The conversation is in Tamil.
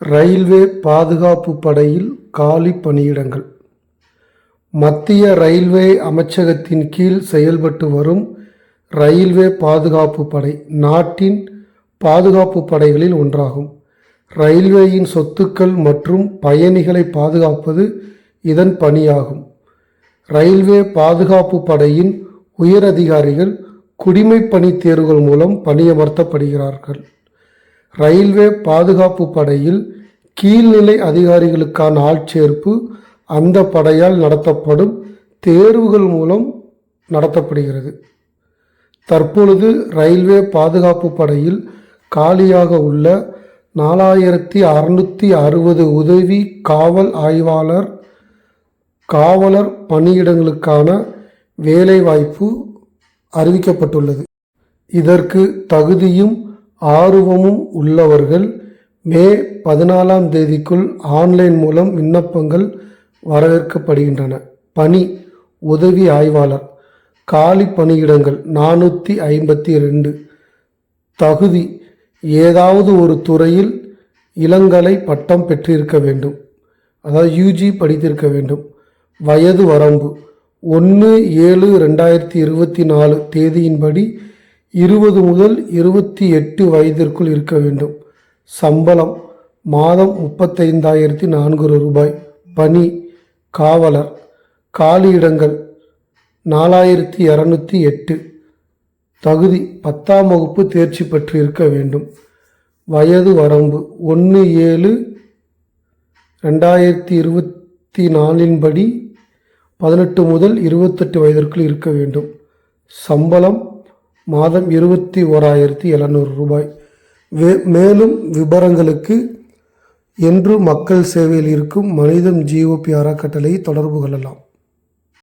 ரயில்வே பாதுகாப்பு படையில் காலி பணியிடங்கள். மத்திய ரயில்வே அமைச்சகத்தின் கீழ் செயல்பட்டு வரும் ரயில்வே பாதுகாப்பு படை நாட்டின் பாதுகாப்பு படைகளில் ஒன்றாகும். ரயில்வேயின் சொத்துக்கள் மற்றும் பயணிகளை பாதுகாப்பது இதன் பணியாகும். ரயில்வே பாதுகாப்பு படையின் உயரதிகாரிகள் குடிமைப்பணி தேர்வுகள் மூலம் பணியமர்த்தப்படுகிறார்கள். ரயில்வே பாதுகாப்பு படையில் கீழ்நிலை அதிகாரிகளுக்கான ஆட்சேர்ப்பு அந்த படையால் நடத்தப்படும் தேர்வுகள் மூலம் நடத்தப்படுகிறது. தற்பொழுது ரயில்வே பாதுகாப்பு படையில் காலியாக உள்ள நாலாயிரத்தி அறுநூற்றி அறுபது உதவி காவல் ஆய்வாளர் காவலர் பணியிடங்களுக்கான வேலைவாய்ப்பு அறிவிக்கப்பட்டுள்ளது. இதற்கு தகுதியும் ஆர்வமும் உள்ளவர்கள் மே பதினாலாம் தேதிக்குள் ஆன்லைன் மூலம் விண்ணப்பங்கள் வரவேற்கப்படுகின்றன. பணி உதவி ஆய்வாளர் காலி பணியிடங்கள் நானூற்றி ஐம்பத்தி ரெண்டு. தகுதி ஏதாவது ஒரு துறையில் இளங்கலை பட்டம் பெற்றிருக்க வேண்டும். அதாவது யூஜி படித்திருக்க வேண்டும். வயது வரம்பு ஒன்று ஏழு ரெண்டாயிரத்தி இருபத்தி நாலு தேதியின்படி இருபது முதல் இருபத்தி எட்டு வயதிற்குள் இருக்க வேண்டும். சம்பளம் மாதம் முப்பத்தைந்தாயிரத்தி நானூறு ரூபாய். பணி காவலர். காலியிடங்கள் நாலாயிரத்தி இரநூத்தி எட்டு. தகுதி பத்தாம் வகுப்பு தேர்ச்சி பெற்றிருக்க வேண்டும். வயது வரம்பு ஒன்று ஏழு ரெண்டாயிரத்தி இருபத்தி நாலின்படி பதினெட்டு முதல் இருபத்தெட்டு வயதிற்குள் இருக்க வேண்டும். சம்பளம் மாதம் இருபத்தி ஓராயிரத்தி எழுநூறு ரூபாய். வே மேலும் விபரங்களுக்கு என்று மக்கள் சேவையில் இருக்கும் மனிதம் ஜிஓபி அறக்கட்டளையை தொடர்பு கொள்ளலாம்.